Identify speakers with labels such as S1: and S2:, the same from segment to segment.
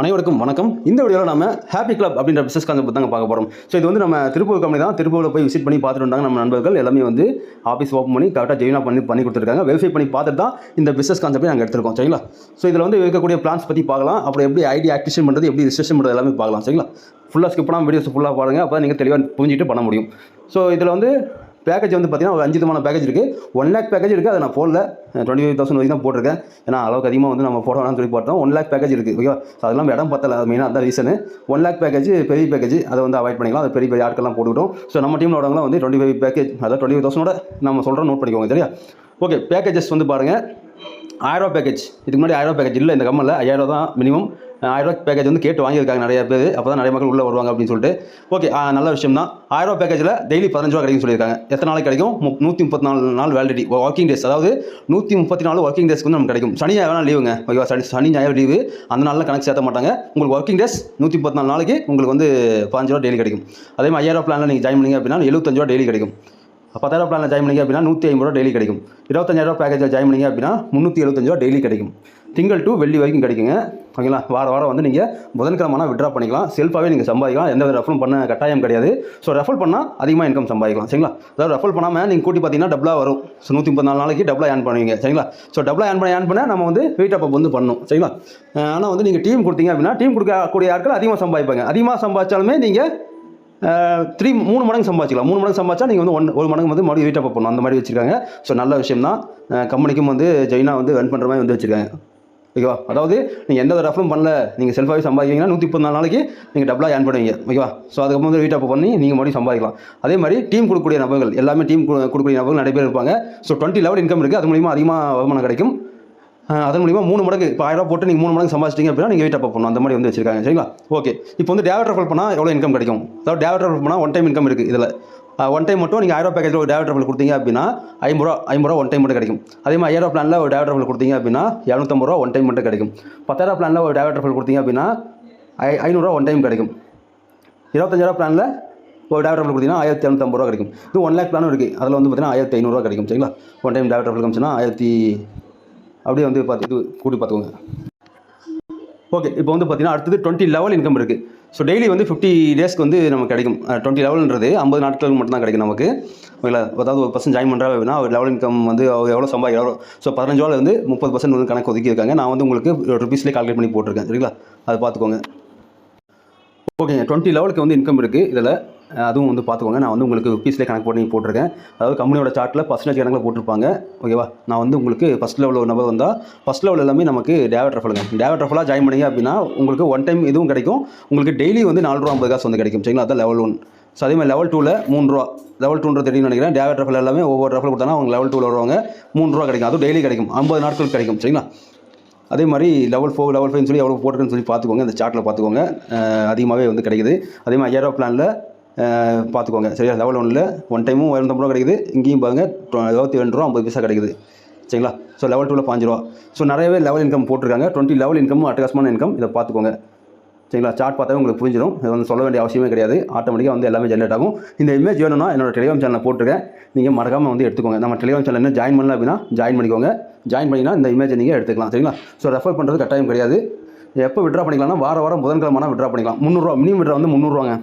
S1: அனைவருக்கும் வணக்கம். இந்த வீடியோவில் நம்ம ஹாப்பி கிளப் அப்படின்ற பிசினஸ் கான்செப்ட் தாங்க பார்க்க போகிறோம் ஸோ இது வந்து நம்ம திருப்பூர் கம்பெனி தான். திருப்பூரில் போய் விசிட் பண்ணி பார்த்துட்டு வந்தாங்க நம்ம நண்பர்கள். எல்லாமே வந்து ஆஃபீஸ் ஓப்பன் பண்ணி கரெக்டாக ஜெயினா பண்ணி பண்ணி கொடுத்துருக்காங்க. வெரிஃபை பண்ணி பார்த்துட்டு தான் இந்த பிசினஸ் கான்செப்ட் நாங்கள் எடுத்துருக்கோம். சரிங்களா? ஸோ இதில் வந்து இருக்கக்கூடிய பிளான்ஸ் பற்றி பார்க்கலாம். அப்புறம் எப்படி ஐடி ஆக்டிவேஷன் பண்ணுறது எப்படி ரிஜிஸ்ட்ரேஷன் பண்ணுறது எல்லாமே பார்க்கலாம். சரிங்களா? ஃபுல்லாக ஸ்கிப் பண்ணாமல் வீடியோஸ் ஃபுல்லாக பாருங்கள் அப்போ நீங்கள் தெளிவாக புரிஞ்சுட்டு பண்ண முடியும். ஸோ இதில் வந்து பேக்கேஜ் வந்து பார்த்தீங்கன்னா ஒரு அஞ்சு விதமான பேக்கேஜ் இருக்குது ஒன் லேக் பேக்கேஜ் இருக்குது அதை நான் போடல. டுவெண்ட்டி ஃபைவ் தௌசண்ட் வரைக்கும் தான் போட்டிருக்கேன். ஏன்னா அளவுக்கு அதிகமாக வந்து நம்ம போட வேணாம்னு சொல்லி போட்டோம். ஒன் லேக் பேக்கேஜ் இருக்குது ஓகே ஸோ அதெல்லாம் இடம் பத்தல. அது மெயினாக அந்த ரீசனு ஒன் லேக் பேக்கேஜ் பெரிய பேக்கேஜ் அதை வந்து அவாய்ட் பண்ணிக்கலாம். அது பெரிய பெரிய ஆட்கள்லாம் போட்டுக்கிட்டோம். ஸோ நம்ம டீமில் வரவங்களாம் வந்து டுவெண்ட்டி ஃபைவ் பேக்கேஜ் அதாவது டுவெண்ட்டி ஃபைவ் தௌசண்டோட நம்ம சொல்கிறோம் நோட் பண்ணிக்கோங்க. சரியா? ஓகே பேக்கேஜஸ் வந்து பாருங்கள் ஆயிரரூவா பேக்கேஜ் இதுக்கு முன்னாடி ஆயிரரூவா பேக்கேஜ் இல்லை இந்த கம்மலில். ஐயாயிரம் தான் மினிமம் ஆயிரரூவா பேக்கேஜ் வந்து கேட்டு வாங்கியிருக்காங்க நிறைய பேர். அப்போ தான் நிறைய மக்கள் உள்ளே வருவாங்க அப்படின்னு சொல்லிட்டு. ஓகே நல்ல விஷயம் தான் ஆயிரரூவா பேக்கேஜில் டெய்லி பதினஞ்சு ரூபா கிடைக்கும் சொல்லியிருக்காங்க. எத்தனை நாளைக்கு கிடைக்கும்? நூற்றி முப்பத்தி நாலு நாள் வேலிடிட்டி ஒர்க்கிங் டேஸ் அதாவது நூற்றி முப்பத்தி நாலு ஒர்க்கிங் டேஸ்க்கு வந்து நமக்கு கிடைக்கும். சனி வேணால் லீவுங்க ஓகேவா சனி சனி ஞாயிறு லீவு அந்த நாளில் கணக்கு சேர்த்த மாட்டாங்க. உங்களுக்கு ஒர்க்கிங் டேஸ் நூற்றி முப்பத்தி நாலு நாளைக்கு உங்களுக்கு வந்து பதினஞ்சு ரூபா டெய்லி கிடைக்கும். அதே மாதிரி ஐயாயிரம் பிளானில் நீங்கள் ஜாயின் பண்ணிங்க அப்படின்னா எழுபத்தஞ்சு ரூபா டெய்லி கிடைக்கும். பத்தாயிரம் பிளானில் ஜாயின் பண்ணிங்க அப்படின்னா நூற்றி ஐம்பது ரூபா டெய்லி கிடைக்கும். இருபத்தஞ்சாயிரம் பேக்கேஜில் ஜாயின் பண்ணிங்க அப்படின்னா முந்நூற்றி எழுபத்தஞ்சு ரூபா டெய்லி கிடைக்கும். திங்கள் டு வெள்ளி வரைக்கும் கிடைக்குங்க. ஓகேங்களா? வார வாரம் வந்து நீங்கள் புதன்கிழமை விட்ரா பண்ணிக்கலாம். செல்ஃபாகவே நீங்கள் சம்பாதிக்கலாம். எந்த ரெஃபரும் பண்ண கட்டாயம் கிடையாது. ஸோ ரெஃபர் பண்ணால் அதிகமாக இன்கம் சம்பாதிக்கலாம். சரிங்களா? அதாவது ரெஃபர் பண்ணாமல் நீங்கள் கூட்டி பார்த்தீங்கன்னா டபுளாக வரும். ஸோ நூற்றி முப்பத்தி நாலு நாளைக்கு டபுளாக ஏர்ன் பண்ணுவீங்க. சரிங்களா? ஸோ டபுளாக ஏர்ன் பண்ண ஏர்ன் பண்ண நம்ம வந்து வெயிட் அப் வந்து பண்ணணும் சரிங்களா? ஆனால் வந்து நீங்கள் டீம் கொடுத்தீங்க அப்படின்னா டீம் கொடுக்கக்கூடிய ஆட்கள் அதிகமாக சம்பாதிப்பாங்க. அதிகமாக சம்பாதிச்சாலுமே நீங்கள் த்ரீ மூணு மடங்கு சம்பாதிக்கலாம் மூணு மடங்கு சம்பாதிச்சா நீங்கள் வந்து ஒன் ஒரு மடங்கு வந்து மறுபடியும் வெயிட் அப் பண்ணணும். அந்த மாதிரி வச்சிருக்காங்க. ஸோ நல்ல விஷயம் தான் கம்பெனிக்கும் வந்து ஜெயினா வந்து ரன் பண்ணுற மாதிரி வந்து வச்சிருக்காங்க. ஓகேவா அதாவது நீங்கள் எந்த ஒரு ரெஃபரும் பண்ணல நீங்கள் செல்ஃபாகவே சம்பாதிக்கிறீங்கன்னா நூற்றி முப்பத்தி நாலு நாளைக்கு நீங்கள் டபுளாக ஏர்ன் பண்ணுவீங்க. ஓகேவா ஸோ அதுக்கப்புறம் வந்து வெயிட் பண்ணி நீங்கள் மறுபடியும் சம்பாதிக்கலாம். அதே மாதிரி டீம் கொடுக்கக்கூடிய நபர்கள் எல்லாமே டீம் கொடுக்கக்கூடிய நபர்கள் நிறைய பேர் இருப்பாங்க. ஸோ டுவெண்ட்டி லெவல் இன்கம் இருக்குது அது மூலிமா அதிகமாக வருமானம் கிடைக்கும். அதன் மூலிமா மூணு மடங்கு இப்போ ஆயிரம் போட்டு நீங்கள் மூணு மடங்கு சம்பாதிச்சிட்டிங்க அப்படின்னா நீங்கள் வெயிட் அப் பண்ணணும். அந்த மாதிரி வந்து வச்சிருக்காங்க. சரிங்களா? ஓகே இப்போ வந்து டேவட் ரெஃபர் பண்ணால் எவ்வளோ இன்கம் கிடைக்கும்? அதாவது டேவட் ரெஃபர் பண்ணால் ஒன் டைம் இன்கம் இருக்குது இதில். ஒன் டைம் மட்டும் நீங்கள் ஆயிரம் பேக்கேஜில் ஒரு டேவட் ரெஃபர் கொடுத்தீங்க அப்படின்னா ஐம்பது ரூபா ஐம்பது ரூபா ஒன் டைம் மட்டும் கிடைக்கும். அதே மாதிரி ஐயாயிரம் பிளானில் ஒரு டேவட் ரெஃபர் கொடுத்தீங்க அப்படின்னா இரநூத்தம்பது ரூபா ஒன் டைம் மட்டும் கிடைக்கும். பத்தாயிரம் பிளானில் ஒரு டேவட் ரெஃபர் கொடுத்தீங்க அப்படின்னா ஐ ஐநூறுரூவா ஒன் டைம் கிடைக்கும். இருபத்தஞ்சாயிரம் பிளானில் ஒரு டேவட் ரெஃபர் கொடுத்தீங்கன்னா ஆயிரத்தி இரநூத்தம்பது ரூபா கிடைக்கும். இது ஒன் லேக் பிளானும் இருக்குது அதில் வந்து பார்த்தீங்கன்னா ஆயிரத்தி ஐநூறுரூவா கிடைக்கும். சரிங்களா? ஒன் டைம் டேவட் ரெஃபர் காமிச்சுன்னா ஆயிரத்தி அப்படியே வந்து பார்த்து இது கூட்டி பார்த்துக்கோங்க ஓகே இப்போ வந்து பார்த்தீங்கன்னா அடுத்தது டுவெண்ட்டி லெவல் இன்கம் இருக்குது ஸோ டெய்லி வந்து ஃபிஃப்டி டேஸ்க்கு வந்து நமக்கு கிடைக்கும். டுவெண்ட்டி லெவல்ன்றது ஐம்பது நாட்களுக்கு மட்டும் தான் கிடைக்கும் நமக்கு. ஓகேங்களா அதாவது ஒரு பர்சன்ட் ஜாயின் பண்ணுறா அப்படின்னா ஒரு லெவல் இன்கம் வந்து அவர் எவ்வளோ சம்பாதி ஸோ பதினஞ்சு வந்து முப்பது பர்சன்ட் வந்து கணக்கு ஒதுக்கியிருக்காங்க நான் வந்து உங்களுக்கு ருபீஸ்லேயே கால்குலேட் பண்ணி போட்டிருக்கேன். சரிங்களா? அதை பார்த்துக்கோங்க. ஓகேங்க டுவெண்ட்டி லெவலுக்கு வந்து இன்கம் இருக்குது இதில் அதுவும் வந்து பார்த்துக்கோங்க. நான் வந்து உங்களுக்கு ருபீஸ்லேயே கணக்கு பண்ணி போட்டிருக்கேன். அதாவது கம்பெனியோட சார்ட்டில் பர்சன்டேஜ் கணக்கில் போட்டிருப்பாங்க. ஓகேவா நான் வந்து உங்களுக்கு ஃபஸ்ட் லெவலில் ஒரு நபர் வந்தால் ஃபஸ்ட் லெவல் எல்லாமே நமக்கு டேவட் ரஃபலுங்க டேவட் ரஃபலாக ஜாயின் பண்ணிங்க அப்படின்னா உங்களுக்கு ஒன் டைம் இதுவும் கிடைக்கும். உங்களுக்கு டெய்லி வந்து நாலு ரூபா ஐம்பது காசு வந்து கிடைக்கும். சரிங்களா? அதான் லெவல் ஒன் ஸோ அதே மாதிரி லெவல் டூவில் மூணு ரூபா. லெவல் டூன்றது தெரியும் நினைக்கிறேன். டேவட் ரஃபல் எல்லாமே ஒவ்வொரு ரஃபல் கொடுத்தாங்கன்னா அவங்க லெவல் டூவில் வருவாங்க. மூணு ரூபா கிடைக்கும். அதுவும் டெய்லி கிடைக்கும். ஐம்பது நாட்கள் கிடைக்கும். சரிங்களா? அதே மாதிரி லெவல் ஃபோர் லெவல் ஃபைவ்னு சொல்லி எவ்வளோ போட்டிருக்குன்னு சொல்லி பார்த்துக்கோங்க. அந்த சார்ட்டில் பார்த்துக்கோங்க. அதிகமாகவே வந்து கிடைக்குது. அதே மாதிரி ஐயாயிரம் பிளானில் பார்த்துக்கோங்க. சரியா? லெவல் ஒன்றில் ஒன் டைமும் இரநூத்தம்பது ரூபா கிடைக்குது. இங்கேயும் பாருங்க இருபத்தி ரெண்டு ரூபா ஐம்பது பைசா கிடைக்குது. சரிங்களா? ஸோ லெவல் டூவில் பாஞ்சு ரூபா. ஸோ நிறையவே லெவல் இன்கம் போட்டிருக்காங்க. டுவெண்ட்டி லெவல் இன்கமும் அட்டகாசமான இன்கம் இதை பார்த்துக்கோங்க. சரிங்களா? சார்ட் பார்த்தாவே உங்களுக்கு புரிஞ்சிடும் இது வந்து சொல்ல வேண்டிய அவசியமே கிடையாது. ஆட்டோமேட்டிக்காக வந்து எல்லாமே ஜென்ரேட் ஆகும். இந்த இமேஜ் வேணும்னா என்னோட டெலிகிராம் சேனலில் போட்டிருக்கேன். நீங்கள் மறக்காமல் வந்து எடுத்துக்கோங்க. நம்ம டெலிகிராம் சேனல் என்ன ஜாயின் பண்ணல அப்படின்னா ஜாயின் பண்ணிக்கோங்க. ஜாயின் பண்ணிங்கன்னா இந்த இமேஜை நீங்கள் எடுத்துக்கலாம். சரிங்களா? ஸோ ரெஃபர் பண்ணுறது கட்டாயம் கிடையாது. எப்போ விட்ரா பண்ணிக்கலாம்னா வார வாரம் புதன்கிழமை விட்ரா பண்ணிக்கலாம். முந்நூறுரூவா மினிமம் விட்ரா வந்து முந்நூறுவாங்க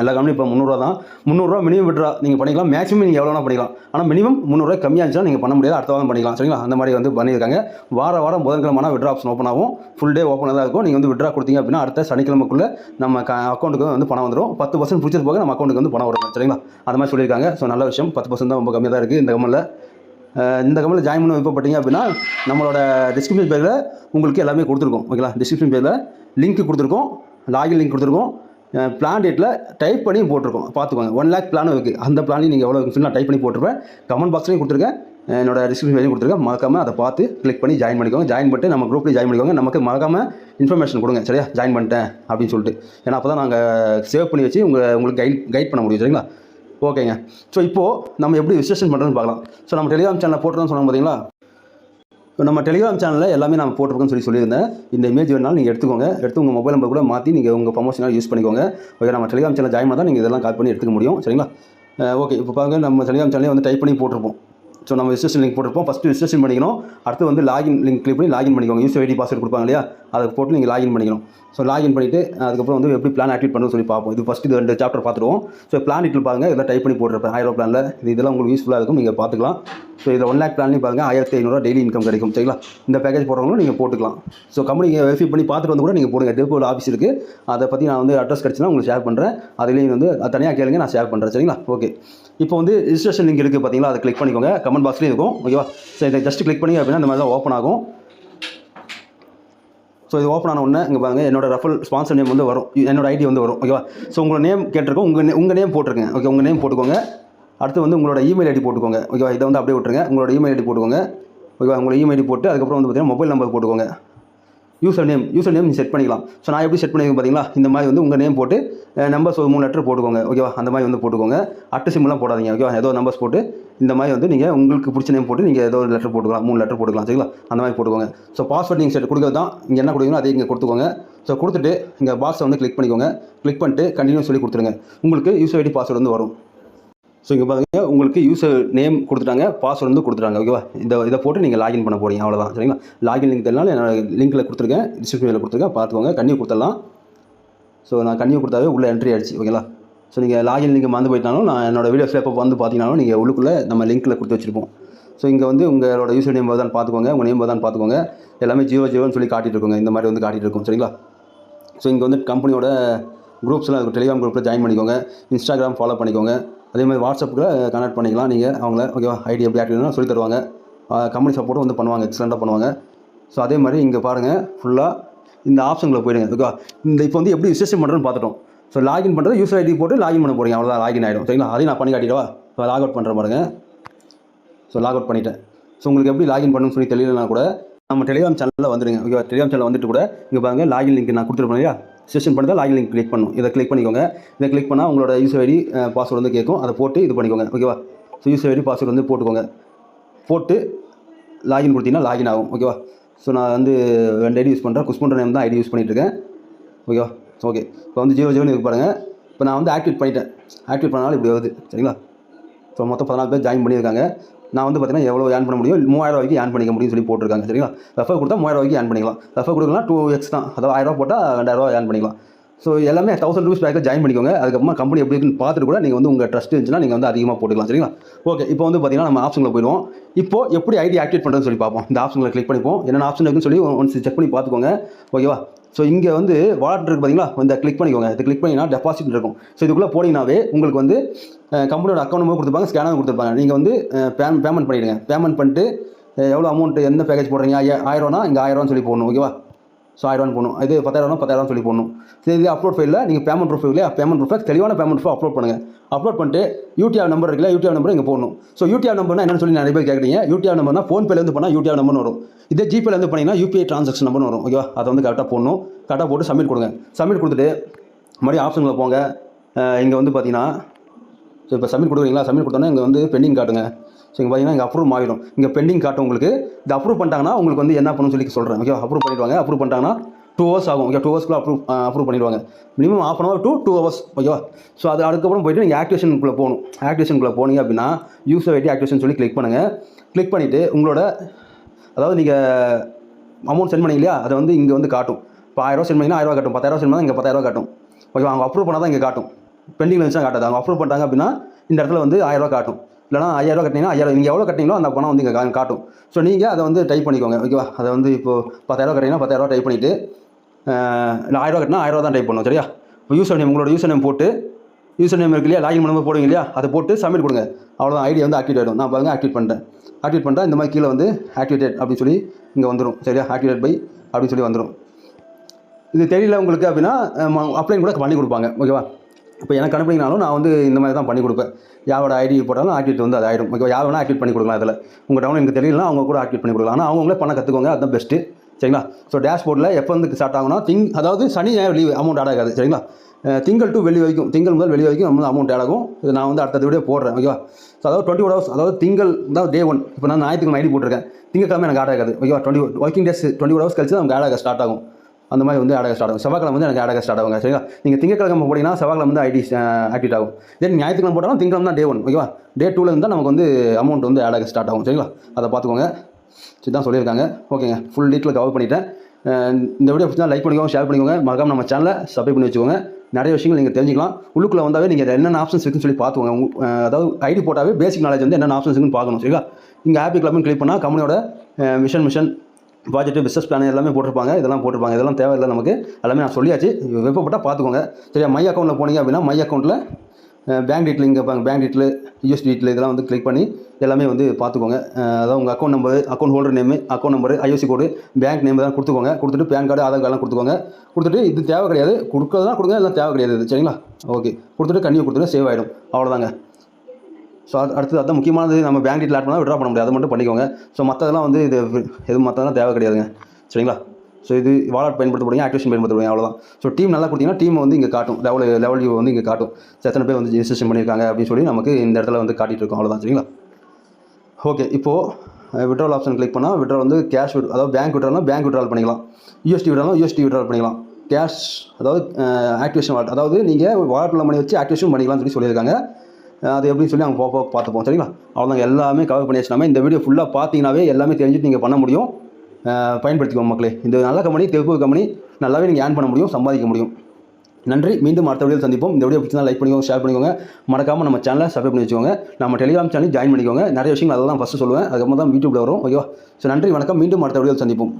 S1: எல்லா கம்பெனி இப்போ முந்நூறுவா தான். முந்நூறுரூவா மினிமம் விட்ரா நீங்கள் பண்ணிக்கலாம். மேக்ஸிமம் நீங்கள் எவ்வளோ பண்ணிக்கலாம். ஆனால் மினிமம் முந்நூறுரூவா கம்மியாக இருந்துச்சுன்னா நீங்கள் பண்ண முடியாது. அடுத்த வாரம் பண்ணிக்கலாம். சரிங்களா? அந்த மாதிரி வந்து பண்ணியிருக்காங்க. வார வாரம் புதன்கிழமை விட்ரா ஆப்ஷன் ஓப்பன் ஆகும். ஃபுல் டே ஓப்பனாக தான் இருக்கும். நீங்கள் வந்து விட்ரா கொடுத்தீங்க அப்படின்னா அடுத்த சனிக்கிழமைக்குள்ளே நம்ம க அக்கௌண்ட்டுக்கு வந்து பணம் வந்துடும் பத்து பர்சன்ட் பிடிச்சது போக நம்ம அக்கௌண்ட்டுக்கு வந்து பணம் வரும். சரிங்களா? அந்த மாதிரி சொல்லியிருக்காங்க. ஸோ நல்ல விஷயம். பத்து பர்சன்ட் தான் ரொம்ப கம்மியாக தான் இருக்குது இந்த கம்மலில் இந்த கம்பெனியில் ஜாயின் பண்ண விருப்பப்பட்டீங்க அப்படின்னா நம்மளோட டிஸ்கிரிப்ஷன் பேரில் உங்களுக்கு எல்லாமே கொடுத்துருக்கோம். ஓகேங்களா? டிஸ்கிரிப்ஷன் பேரில் லிங்க் கொடுத்துருக்கோம். லாகின் லிங்க் கொடுத்துருக்கோம். பிளான் டேட்டில் டைப் பண்ணி போட்டிருக்கோம். பார்த்துக்கோங்க. ஒன் லேக் பிளானும் இருக்குது அந்த பிளானையும் நீங்கள் எவ்வளோ நான் டைப் பண்ணி போட்டிருப்பேன். கமெண்ட் பாக்ஸ்லையும் கொடுத்துருக்கேன். என்னோட டிஸ்கிரிப்ஷன் பேஜையும் கொடுத்துருக்கேன். மறக்காமல் அதை பார்த்து கிளிக் பண்ணி ஜாயின் பண்ணிக்கோங்க. ஜாயின் பண்ணிட்டு நம்ம குரூப்லேயும் ஜாயின் பண்ணிக்கோங்க. நமக்கு மறக்காமல் இன்ஃபர்மேஷன் கொடுங்க. சரியா? ஜாயின் பண்ணிட்டேன் அப்படின்னு சொல்லிட்டு. ஏன்னா அப்போ தான் நாங்கள் சேவ் பண்ணி வச்சு உங்களை உங்களுக்கு கைட் கைட் பண்ண முடியும். சரிங்களா? ஓகேங்க ஸோ இப்போது நம்ம எப்படி விசேஷன் பண்ணுறதுன்னு பார்க்கலாம். ஸோ நம்ம டெலிகிராம் சேனலில் போட்டுருந்தோம் சொன்னாங்க பார்த்தீங்களா இப்போ நம்ம டெலிகிராம் சேனலில் எல்லாமே நம்ம போட்டிருக்கோம்னு சொல்லி சொல்லியிருந்தேன். இந்த இமேஜ் வேணாலும் நீங்கள் எடுத்துக்கோங்க. எடுத்து உங்கள் மொபைல் நம்பர் கூட மாற்றி நீங்கள் உங்கள் ப்ரமோஷனாக யூஸ் பண்ணிக்கோங்க. ஓகே நம்ம டெலிகிராம் சேனல் ஜாயின் பண்ணால் நீங்கள் இதெல்லாம் கால் பண்ணி எடுத்துக்க முடியும். சரிங்களா? ஓகே இப்போ பாருங்கள் நம்ம டெலிகிராம் சேனலே வந்து டைப் பண்ணி போட்டிருப்போம். ஸோ நம்ம ரிஜிஸ்ட்ரேஷன் லிங்க் போட்டிருப்போம். ஃபஸ்ட்டு ரிஜிஸ்ட்ரேஷன் பண்ணிக்கணும். அடுத்து வந்து லாகின் லிங்க் கிளிக் பண்ணி லாகின் பண்ணிக்கோங்க. யூஸ் ஐடி பாஸ்வேர்ட் கொடுப்பாங்க இல்லையா? அதை போட்டு நீங்கள் லாகின் பண்ணிக்கணும். ஸோ லாகின் பண்ணிவிட்டு அதுக்கப்புறம் வந்து எப்படி பிளான் ஆக்டிவேட் பண்ணணும்னு சொல்லி பார்ப்போம். இது ஃபஸ்ட்டு இது ரெண்டு சாப்டர் பார்த்துருவோம் ஸோ பிளான் இட்டில் பாருங்க. இதெல்லாம் டைப் பண்ணி போட்டிருப்பேன். ஆயிரம் பிளானில் இது இதெல்லாம் உங்களுக்கு யூஸ்ஃபுல்லாக இருக்கும். நீங்கள் பார்த்துக்கலாம். ஸோ இதில் ஒன் லேக் பிளான்லையும் பாருங்க. ஆயிரத்தி ஐநூறுரூவா டெய்லி இன்கம் கிடைக்கும். சரிங்களா? இந்த பேக்கேஜ் போடுறவங்களும் நீங்கள் போட்டுக்கலாம். ஸோ கம்பெனி வெரிஃபை பண்ணி பார்த்துட்டு வந்து கூட நீங்கள் போடுங்க. டெப்போல் ஆஃபீஸ் இருக்குது அதை பற்றி நான் வந்து அட்ரஸ் கிடச்சுன்னா உங்களுக்கு ஷேர் பண்ணுறேன் அதுலேயும் வந்து தனியாக கேளுங்க. நான் ஷேர் பண்ணுறேன் சரிங்களா? ஓகே இப்போ வந்து ரிஜிஸ்ட்ரேஷன் லிங்க் இருக்குது பார்த்தீங்களா? அதை கிளிக் பண்ணிக்கோங்க. கமெண்ட் பாக்ஸ்லேயும் இருக்கும். ஓகேவா ஸோ இதை ஜஸ்ட் கிளிக் பண்ணி அப்படின்னா இந்த மாதிரி தான் ஓப்பன் ஆகும். ஸோ இது ஓப்பன் ஆன உடனே இங்கே பாருங்க என்னோட ரஃபல் ஸ்பான்சர் நேம் வந்து வரும். என்னோட ஐடி வந்து வரும். ஓகேவா ஸோ உங்களோட நேம் கேட்டிருக்கோம். உங்கள் உங்கள் நேம் போட்டிருக்கேன். ஓகே உங்கள் நேம் போட்டுக்கோங்க. அடுத்து வந்து உங்களோட இமெயில் ஐடி போட்டுக்கோங்க. ஓகேவா இதை வந்து அப்படியே விட்டுருங்க. உங்களோட இமெயில் ஐடி போட்டுக்கோங்க. ஓகேவா உங்களோட இமெயில் ஐடி போட்டு அதுக்கப்புறம் வந்து பார்த்தீங்கன்னா மொபைல் நம்பர் போட்டுக்கோங்க. User name user name set பண்ணிக்கலாம். ஸோ நான் எப்படி செட் பண்ணியிருக்கேன் பார்த்தீங்களா இந்த மாதிரி வந்து உங்கள் நேம் போட்டு நம்பர்ஸ் ஒரு மூணு லெட்டர் போட்டுக்கோங்க. ஓகேவா அந்த மாதிரி வந்து போட்டுக்கோங்க. அட்டு சிம்லாம் போடாதீங்க. ஓகேவா ஏதோ நம்பர்ஸ் போட்டு இந்த மாதிரி வந்து நீங்கள் உங்களுக்கு பிடிச்ச நேம் போட்டு நீங்கள் ஏதோ ஒரு லெட்டர் போட்டுக்கலாம். மூணு லெட்டர் போட்டுக்கலாம். சரிங்களா? அந்த மாதிரி போட்டுக்கோங்க. ஸோ பாஸ்வேர்ட் நீங்கள் செட் கொடுக்குறது தான். இங்கே என்ன கொடுக்கணும் அதை இங்கே கொடுத்துக்கோங்க. ஸோ கொடுத்துட்டு இங்கே பாக்ஸை வந்து கிளிக் பண்ணிக்கோங்க. கிளிக் பண்ணிட்டு கண்டினியூ சொல்லி கொடுத்துருங்க. உங்களுக்கு யூஸ் ஐடி பாஸ்வேர்டு வந்து வரும். ஸோ இங்கே பார்த்தீங்கன்னா உங்களுக்கு யூசர் நேம் கொடுத்துட்டாங்க பாஸ்வேர்டு வந்து கொடுத்துட்டாங்க ஓகேவா இந்த இதை போட்டு நீங்கள் லாகின் பண்ண போறீங்க அவ்வளோதான் சரிங்களா? லாகின் லிங்க் தெரியல என்னோட லிங்க்கில் கொடுத்துருக்கேன் டிஸ்கிரிப்ஷனில் கொடுத்துருக்கேன் பார்த்துக்கோங்க கண்ணியை கொடுத்துடலாம். ஸோ நான் கண்ணியை கொடுத்தாவே உள்ளே என்ட்ரி ஆயிடுச்சு ஓகேங்களா ஸோ நீங்கள் லாகின் லிங்க் மறந்து போயிட்டாலும் நான் என்னோட வீடியோ எப்போ வந்து பார்த்தீங்கனாலும் நீங்கள் உள்ளுக்குள்ளே நம்ம லிங்க்கில் கொடுத்து வச்சிருப்போம். ஸோ இங்கே வந்து உங்களோட யூசர் நேம் தான் பார்த்துக்கோங்க உங்கள் நேம் தான் பார்த்துக்கோங்க. எல்லாமே ஜீரோ ஜீரோன்னு சொல்லி காட்டிட்டு இருக்கோங்க இந்த மாதிரி வந்து காட்டிட்டு சரிங்களா? ஸோ இங்கே வந்து கம்பெனியோட குரூப்ஸ்லாம் இருக்கும் டெலிகிராம் குரூப்பில் ஜாயின் பண்ணிக்கோங்க இன்ஸ்டாகிராம் ஃபாலோ பண்ணிக்கோங்க. அதே மாதிரி வாட்ஸ்அப்பில் கனெக்ட் பண்ணிக்கலாம். நீங்கள் அவங்கள ஓகேவா ஐடி எப்படி ஆக்டிவ்னா சொல்லி தருவாங்க. கம்பெனி சப்போர்ட்டும் வந்து பண்ணுவாங்க எக்ஸலண்ட்டாக பண்ணுவாங்க. ஸோ அதே மாதிரி இங்கே பாருங்கள் ஃபுல்லாக இந்த ஆப்ஷனில் போயிடுங்க ஓகேவா இந்த இப்போ வந்து எப்படி ரிஜிஸ்ட்ரேஷன் பண்ணுறோன்னு பார்த்துட்டோம். ஸோ லாகின் பண்ணுறது யூசர் ஐடி போட்டு லாகின் பண்ண போகிறீங்க அவ்வளோதான் லாகின் ஆகிடும் சரிங்களா? அதையும் நான் பண்ணி காட்டிடவா ஸோ லாக் அவுட் பண்ணுற பாருங்க. ஸோ லாக் அவுட் பண்ணிட்டேன். ஸோ உங்களுக்கு எப்படி லாகின் பண்ணணும்னு சொல்லி தெரியலனா கூட நம்ம டெலிகிராம் சேனலில் வந்துடுங்க ஓகேவா டெலிகிராம் சேனல் வந்துட்டு கூட இங்கே பாருங்க லாகின் லிங்க் நான் கொடுத்துருப்பேன் இல்லையா? செஷன் பண்ணி லாகின் லிங்க் கிளிக் பண்ணும் இதை கிளிக் பண்ணிக்கோங்க. இதை கிளிக் பண்ணால் உங்களோட யூசர் ஐடி பாஸ்வேர்டு வந்து கேட்கும். அதை போட்டு இது பண்ணிக்கோங்க. ஓகேவா ஸோ யூசர் ஐடி பாஸ்வேர்டு வந்து போட்டுக்கோங்க. போட்டு லாகின் கொடுத்தீங்கன்னா லாகின் ஆகும். ஓகேவா ஸோ நான் வந்து ரெண்டு ஐடி யூஸ் பண்ணுறேன் குஷ்பண்ட நேம் தான் ஐடி யூஸ் பண்ணிட்டு ஓகேவா ஓகே இப்போ வந்து ஜீரோ ஜீரோன்னு இருக்கு பாருங்கள் இப்போ நான் வந்து ஆக்டிவேட் பண்ணிட்டேன். ஆக்டிவேட் பண்ணாலும் இப்படி வருது. சரிங்களா? ஸோ மொத்தம் பதினாலு பேர் ஜாயின் பண்ணியிருக்காங்க. நான் வந்து பார்த்தீங்கன்னா எவ்வளோ ஏன் பண்ண முடியும்? மூவாயிரம் வரைக்கும் ஏன் பண்ணிக்க முடியும்னு சொல்லி போட்டிருக்காங்க சரிங்களா? ரெஃபர் கொடுத்தா மூவாயிரம் வரைக்கும் ஏன் பண்ணிக்கலாம். ரெஃபர் கொடுக்கலாம் டூ எக்ஸ் தான். அதாவது ஆயிரம் ரூபா போட்டால் ரெண்டாயிரம் ரூபா பண்ணிக்கலாம். ஸோ எல்லாமே தௌசண்ட் ருபீஸ் பேக்கில் ஜாயின் பண்ணிக்கோங்க. அதுக்கப்புறமா கம்பெனி எப்படி இருக்குன்னு பார்த்துட்டு கூட நீங்கள் வந்து உங்கள் ட்ரஸ்ட் இருந்துச்சுன்னா நீங்கள் வந்து அதிகமாக போட்டுக்கலாம் சரிங்களா? ஓகே இப்போ வந்து பார்த்தீங்கன்னா நம்ம ஆப்ஷனில் போயிடுவோம். இப்போ எப்படி ஐடி ஆக்டிவேட் பண்ணுறதுன்னு சொல்லி பார்ப்போம். இந்த ஆப்ஷனில் கிளிக் பண்ணிப்போம். என்னென்ன ஆப்ஷன் இருக்குன்னு சொல்லி ஒன்ஸ் செக் பண்ணி பார்த்துக்கோங்க. ஓகேவா ஸோ இங்கே வந்து வாலெட் இருக்குது பார்த்தீங்களா இந்த கிளிக் பண்ணிக்கோங்க. இது கிளிக் பண்ணிங்கன்னா டெபாசிட் இருக்கும். ஸோ இதுக்குள்ளே போனீங்கன்னாவே உங்களுக்கு வந்து கம்பெனியோட அக்கௌண்ட் நம்பர் கொடுத்துருப்பாங்க ஸ்கேனர் கொடுத்துருப்பாங்க. நீங்கள் வந்து பேமெண்ட் பண்ணிவிடுங்க பேமெண்ட் பண்ணிட்டு எவ்வளோ அமௌண்ட் எந்த பேக்கேஜ் போடுறீங்க? ஐயா- ஆயிரம்னா இங்கே ஆயிரம்னு சொல்லி போடணும். ஓகேவா ஸோ ஆயிரம் போடணும் இது பத்தாயிரம் பத்தாயிரம் சொல்லி போடணும். சரி இது அப்லோட் ஃபைலில் நீங்கள் பேமெண்ட் ப்ரூஃப் இல்லையா? பேமெண்ட் ப்ரூஃப் தெளிவான பேமெண்ட் ப்ரூஃப் அப்லோட் பண்ணுங்கள் அப்லோட் பண்ணிட்டு யூடிஆர் நம்பர் இருக்குல்ல யூடிஆர் நம்பர் இங்கே போடணும். ஸோ யூடிஆர் நம்பர்னா என்னன்னு சொல்லி நிறைய பேர் கேட்குறீங்க யூடிஆர் நம்பர்னா ஃபோன்பேலேருந்து பண்ணால் யூடிஆர் நம்பர்னு வரும். இதே ஜிபேலேருந்து பண்ணிங்கன்னா யூபிஐ ட்ரான்சாக்ஷன் நம்பர்னு வரும். ஓகேவா அதை வந்து கரெக்டாக போடணும். கரெக்டாக போட்டு சப்மிட் கொடுங்க. சப்மிட் கொடுத்துட்டு மறுபடியும் ஆப்ஷனில் போங்க. இங்கே வந்து பார்த்தீங்கன்னா ஸோ இப்போ சப்மிட் கொடுக்குறீங்களா? சப்மிட் கொடுத்தோன்னா இங்கே வந்து பெண்டிங் காட்டுங்க. ஸோ இங்கே பார்த்தீங்கன்னா இங்கே அப்ரூவ் ஆகிடும் இங்கே பெண்டிங் காட்டும் உங்களுக்கு. இது அப்ரூவ் பண்ணிட்டாங்கன்னா உங்களுக்கு வந்து என்ன பண்ணணும்னு சொல்லி சொல்கிறேன் ஓகே அப்ரூவ் பண்ணிடுவாங்க. அப்ரூவ் பண்ணிட்டாங்கன்னா டூ ஹவர்ஸ் ஆகும். ஓகே டூ ஹவர்ஸ்க்குள்ள அப்ரூவ் அப்ரூவ் பண்ணிடுவாங்க. Minimum of an hour two two hours ஓகேவா ஸோ அது அதுக்கப்புறம் போயிட்டு நீங்கள் ஆக்டிவேஷனுக்குள்ளே போகணும். ஆக்டிவேஷனுக்குள்ளே போனீங்க அப்படின்னா யூஸ் ஐடி ஆக்டிவேஷன் சொல்லி கிளிக் பண்ணுங்கள் கிளிக் பண்ணிவிட்டு உங்களோட அதாவது நீங்கள் அமௌண்ட் சென்ட் பண்ணீங்க இல்லையா? அதை வந்து இங்கே வந்து காட்டும். இப்போ ஆயிரம் சென்ட் பண்ணிங்கன்னா ஆயிரம் காட்டும். பத்தாயிரம் சென்ட் பண்ணால் இங்கே பத்தாயிரம் காட்டும். ஓகே அவங்க அப்ரூவ் பண்ணால் தான் இங்கே காட்டும். பெண்டிங்கில் இருந்துச்சுன்னா காட்டாது. அவங்க அப்ரூவ் பண்ணிட்டாங்க அப்படின்னா இந்த இடத்துல வந்து ஆயிரம் ரூபாய் காட்டும். இல்லைனா ஐயாயிரம் கட்டினீங்கன்னா ஐயாயிரம் நீங்கள் எவ்வளோ கட்டினீங்களோ அந்த பணம் வந்து இங்கே காட்டும். ஸோ நீங்கள் அதை வந்து டைப் பண்ணிக்கோங்க. ஓகேவா அதை வந்து இப்போ பத்தாயிரம் கட்டினீங்கன்னா பத்தாயிரரூவா டைப் பண்ணிவிட்டு இல்லை ஆயிரம் கட்டினா ஆயிரம் தான் டைப் பண்ணுவோம். சரியா? இப்போ யூசர் நேம் உங்களோட யூசர் நேம் போட்டு யூசர் நேம் இருக்கு இல்லையா? லாகின் பண்ணும்போது போடுவீங்க இல்லையா? அதை போட்டு சப்மிட் கொடுங்க. அவ்வளோதான் ஐடியா வந்து ஆக்டிவேட் ஆகிடும் நான் பாருங்க ஆக்டிவேட் பண்ணிட்டேன். ஆக்டிவேட் பண்ணிட்டா இந்த மாதிரி கீழே வந்து ஆக்டிவேட்டட் அப்படின்னு சொல்லி இங்கே வந்துடும் சரியா? ஆக்டிவேட் பை அப்படின்னு சொல்லி வந்துடும் இது தெரியல உங்களுக்கு அப்படின்னா அப்ளைன் கூட பண்ணி கொடுப்பாங்க. ஓகேவா இப்போ எனக்கு அனுப்புனீங்கனாலும் நான் வந்து இந்த மாதிரி தான் பண்ணி கொடுப்பேன். யாரோட ஐடி போட்டாலும் ஆக்டிவேட் வந்து அது ஆகிடும் ஓகே யார் வேணால் ஆக்டிவேட் பண்ணி கொடுக்கலாம் அதில் உங்கள் டவுன் எனக்கு தெரியலனா அவங்க கூட ஆக்டிவேட் பண்ணி கொடுக்கலாம். ஆனால் அவங்களே பண்ண கற்றுக்கோங்க அதுதான் பெஸ்ட்டு சரிங்களா? ஸோ டேஷ்போர்டில் எப்போ வந்து ஸ்டார்ட் ஆகும்னா திங் அதாவது சனி ஞாயிறு லீவ் அமௌண்ட் ஆட் ஆகாது. சரிங்களா? திங்கள் டு வெளி வரைக்கும் திங்கள் முதல் வெளி வரைக்கும் நம்ம அமௌண்ட் ஆட் ஆகும். இது நான் வந்து அடுத்த வீடியோ போடுறேன். ஓகேவா? ஸோ அதாவது டுவெண்ட்டி ஃபோர் ஹவர்ஸ் அதாவது திங்கள் தான் டே ஒன் இப்போ நான் ஞாயிற்றுக்கு ஐடி போட்டிருக்கேன். திங்கக்கிழமை எனக்கு ஆட் ஆகாது. ஓகேவா? Twenty working days twenty four hours கழிச்சு நமக்கு ஆட் ஆக ஸ்டார்ட் ஆகும். அந்த மாதிரி வந்து அடக ஸ்டார்ட் ஆகும். செவ்வாய்க்கிழமை வந்து எனக்கு அடக ஸ்டார்ட் ஆகுங்க சரிங்களா நீங்கள் திங்கக்கிழமை போட்டிங்கன்னா செவ்வாய்க்கிழமை வந்து ஐடி ஆக்டிவேட் ஆகும். தென் ஞாயிற்றுக்கிழமை போட்டாலும் திங்கக்கிழமை தான் டே ஒன் ஓகேவா டே டூவில் இருந்தால் நமக்கு வந்து அமௌண்ட் வந்து அடக ஸ்டார்ட் ஆகும் சரிங்களா அதை பார்த்துக்கோங்க. இதுதான் சொல்லியிருக்காங்க. ஓகேங்க. ஃபுல் டீட்டெயில் கவர் பண்ணிட்டேன். இந்த வீடியோ பிடிச்சா லைக் பண்ணிக்கோங்க ஷேர் பண்ணிக்கோங்க. மறக்காம நம்ம சேனலை சப்ஸ்கிரைப் பண்ணி வச்சுக்கோங்க. நிறைய விஷயங்கள் நீங்கள் தெரிஞ்சிக்கலாம். உள்ளுக்குள்ளே வந்தாவே நீங்கள் என்னென்ன ஆப்ஷன்ஸ் இருக்குன்னு சொல்லி பார்த்துக்கோங்க. அதாவது ஐடி போட்டாவே பேசிக் நாலேஜ் வந்து என்னென்ன ஆப்ஷன்ஸ் இருக்குன்னு பார்க்கணும் சரிங்களா இங்கே ஹாப்பி கிளப்னு கிளிக் பண்ணால் கம்பெனியோட mission mission project business plan எல்லாமே போட்டிருப்பாங்க. இதெல்லாம் போட்டிருப்பாங்க. இதெல்லாம் தேவையில்லை நமக்கு. எல்லாமே நான் சொல்லியாச்சு. விருப்பப்பட்டால் பார்த்துக்கோங்க. சரியா? மை அக்கௌண்ட்டில் போனீங்க அப்படின்னா மை அக்கௌண்ட்டில் பேங்க் டீட்டில் இங்கே பேங்க் டீட்டில் யூஎஸ் டீட்டில் இதெல்லாம் வந்து கிளிக் பண்ணி எல்லாமே வந்து பார்த்துக்கோங்க. அதாவது உங்கள் account number account holder name account number ISC code bank name தான் கொடுத்துக்கோங்க. கொடுத்துட்டு பேன் கார்டு ஆதார் கார்டெலாம் கொடுத்துக்கோங்க. கொடுத்துட்டு இது தேவை கிடையாது. கொடுக்கறதுலாம் கொடுங்க. எல்லாம் தேவை கிடையாது. சரிங்களா? ஓகே கொடுத்துட்டு கண்ணியை கொடுத்துட்டு சேவ் ஆகிடும் அவ்வளோதாங்க ஸோ அது அடுத்தது அதான் முக்கியமானது நம்ம பேங்க் டீட்டில் ஆட் பண்ணால் விட்ரா பண்ண முடியாது. அதை மட்டும் பண்ணிக்கோங்க. ஸோ மற்றதெல்லாம் வந்து இது எதுவும் மற்றதெல்லாம் தேவை கிடையாதுங்க. சரிங்களா? ஸோ இது வாலெட் பயன்படுத்த போறீங்க ஆக்டிவேஷன் பயன்படுத்த போறீங்க அவ்வளோதான் ஸோ டீம் நல்லா கொடுத்தீங்கன்னா டீம் வந்து இங்கே காட்டும். லெவல் லெவல் வியூ வந்து இங்கே காட்டும். எத்தனை பேர் வந்து ரிஜிஸ்ட்ரேஷன் பண்ணியிருக்காங்க அப்படின்னு சொல்லி நமக்கு இந்த இடத்துல வந்து காட்டிகிட்டு இருக்கோம். அவ்வளோதான் சரிங்களா? ஓகே இப்போது விட்ரால் ஆப்ஷன் கிளிக் பண்ணால் விட்ரால் வந்து கேஷ் விட் அதாவது பேங்க் விட்ரால்னா பேங்க் விட்ரால் பண்ணிக்கலாம். யூஎஸ்டி விட்ராலும் யூஎஸ்டி விட்ரால் பண்ணிக்கலாம். கேஷ் அதாவது ஆக்டிவேஷன் வாலெட் அதாவது நீங்கள் வாலெட்டில் மணி வச்சு ஆக்டிவேஷன் பண்ணிக்கலாம்னு சொல்லி சொல்லியிருக்காங்க. அது எப்படின்னு சொல்லி அவங்க போக போக பார்த்துப்போம். சரிங்களா அவ்வளோதான் எல்லாமே கவர் பண்ணி வச்சுனாமே இந்த வீடியோ ஃபுல்லாக பார்த்தீங்கன்னாவே எல்லாமே தெரிஞ்சுட்டு நீங்கள் பண்ண முடியும். பயன்படுத்திக்குவோம் பயன்படுத்திக்கோங்க மக்களே. இந்த நல்ல கம்பெனி தெற்கு கம்பெனி நல்லாவே நீங்கள் ஏர்ன் பண்ண முடியும் சம்பாதிக்க முடியும். நன்றி. மீண்டும் அடுத்த வீடியோ சந்திப்போம். இந்த வீடியோ பிடிச்சா லைக் பண்ணிக்கோங்க ஷேர் பண்ணிக்கோங்க. மறக்காமல் நம்ம சேனலை சப்ஸ்கிரைப் பண்ணி வச்சுக்கோங்க. நம்ம டெலிகிராம் சேனல் ஜாயின் பண்ணிக்கோங்க. நிறைய விஷயங்கள் அதெல்லாம் ஃபஸ்ட்டு சொல்லுவேன். அதுக்கப்புறம் தான் யூடியூப்பில் வரும். ஓகேவா ஸோ நன்றி வணக்கம். மீண்டும் அடுத்த வீடியோ சந்திப்போம்.